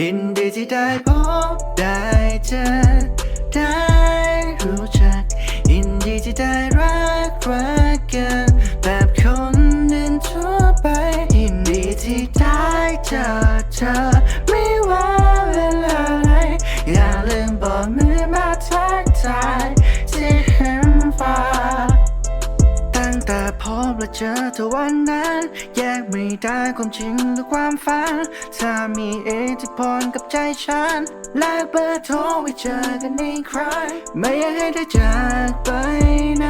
ยินดีที่ได้พบได้เจอได้รู้จัก ยินดีที่ได้รักรักกันแบบคนอื่นทั่วไป ยินดีที่ได้เจอเธอไม่ว่าเวลาไหนอย่าลืมบอกมือมาทักทาย บและเจอเธอวันนั้น แยกไม่ได้ความจริงหรือความฝันถ้ามีอิทธิพลกับใจฉันแลกเบอร์โทรไว้เจอกันอีกครั้งไม่อยากให้เธอจากไปไหน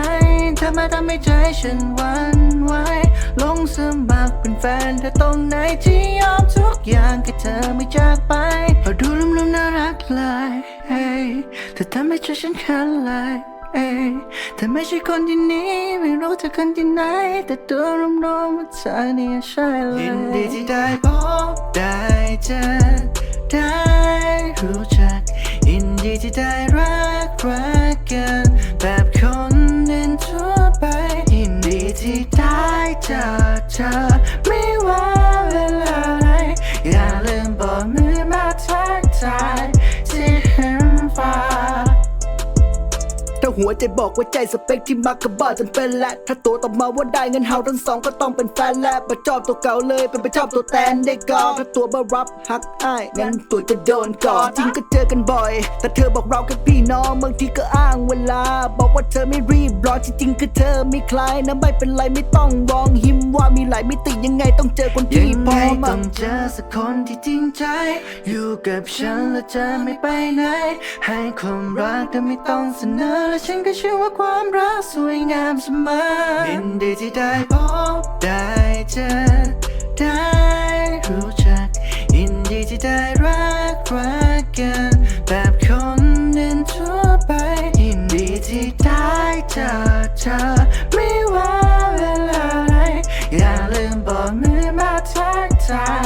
เธอมาทำให้ใจฉันหวันไหวลงสมัครเป็นแฟนเธอตรงไหนที่ยอมทุกอย่างแค่เธอไม่จากไปพอดูลุ่มๆน่ารักเลยเฮ้ยเธอทำให้ใจฉันคันเลย เธอไม่ใช่คนที่นี้ไม่รู้เธอคนที่ไหน แต่ตัวรวมๆว่าเธอเนี่ยใช่เลยยินดีที่ได้พบได้เจอได้รู้จัก ยินดีที่ได้รักรักกันแบบคนอื่นทั่วไป ยินดีที่ได้เจอเธอไม่ว่าเวลาไหนอย่าลืมบอกมือมาทักทาย หัวใจบอกว่าใจสเปคที่มักกับบ้าจนเป็นและ ถ้าตัวตอบมาว่าได้เงินเฮาทั้งสองก็ต้องเป็นแฟนและประจอบตัวเก่าเลยเป็นไปชอบตัวแตนได้ก่อนถ้าตัวบารับหักอ้ายงั้นตัวจะโดนก่อนจริงก็เจอกันบ่อย แต่เธอบอกเราแค่พี่น้องบางทีก็อ้างเวลา บอกว่าเธอไม่รีบรอจริงๆคือเธอไม่คลายนะไม่เป็นไรไม่ต้องวองหิม ว่ามีหลายมิติยังไงต้องเจอคนยัที่งพไงร้อมต้อะองเจอสักคนที่จริงใจ อยู่กับฉันและจะไม่ไปไหน ให้ความรักแต่ไม่ต้องเสนอ และฉันก็เชื่อว่าความรักสวยงามเสมอยินดีที่ได้พบได้เจอได้รู้จักยินดีที่ได้รักรักกั ว่